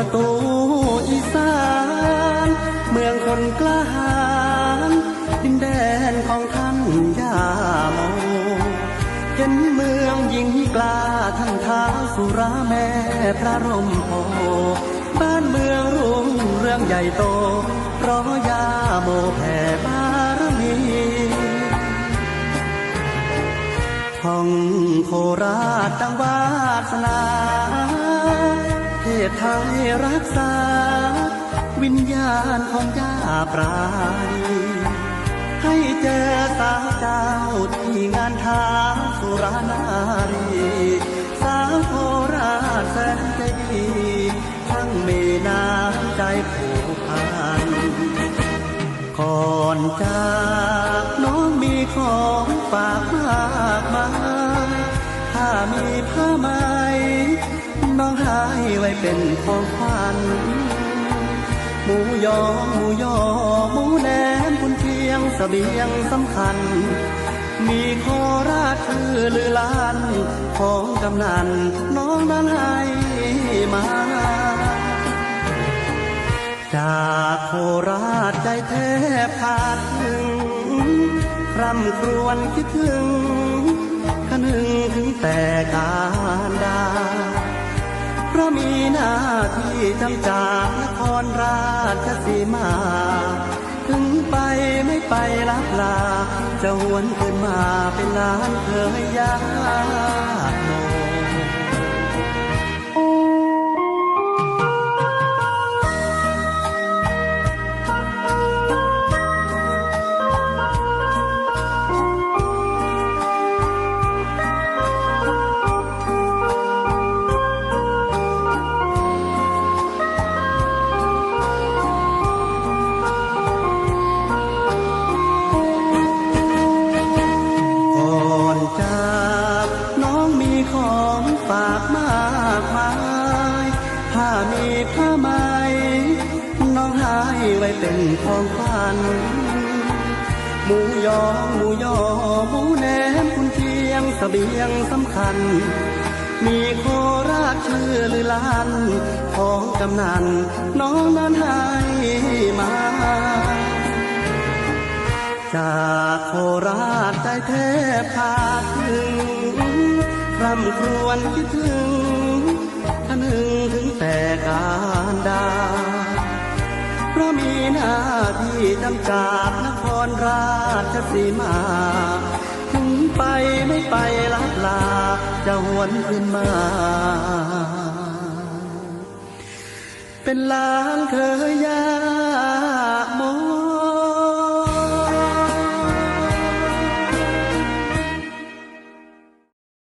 ประตูอีสาน เมืองคนกล้าหาญดินแดนของท่านยาโมเห็นเมืองยิ่งกล้าท่านท้าสุราแม่พระรมโพบ้านเมืองรุ่งเรื่องใหญ่โตเพราะยาโมแผ่บารมีท่องโคราชดังวาสนา เทพไทยรักษา วิญญาณของย่าปราณีให้เจอสาวเจ้าที่งานท้าสุรานารี สาวโคราชแสนใจดีทั้งเมีน้ำใจผูกพันก่อนจากน้องมีของฝากมากมายถ้ามีผ้าไหม น้องให้ไว้เป็นของขวัญหมูยอหมูยอหมูแหนมคุณเชียงเสบียงสำคัญ มีโคราชคือลือล้านของกำนันน้องนั้นให้มา จากโคราชใจแทบขาดถึงร่ำครวญคิดถึง คนึงถึงแต่การดา ราะมีหน้าที่จำจากนครราชสีมา ถึงไปไม่ไปลับลา จะหวนขึ้นมาเป็นล้านเคยยา องให้ไว้เป็นของขวัญหมูยอหมูยอหมูแหนมคุณเชียงเสบียงสำคัญ มีโคราชชื่อลือล้านของกำนันน้องนั้นให้มา จากโคราชใจแทบขาดถึงร่ำครวญคิดถึง ที่จำจากนครราชสีมา ถึงไปไม่ไปลับลา จะหวนขึ้นมา เป็นลางเคยยา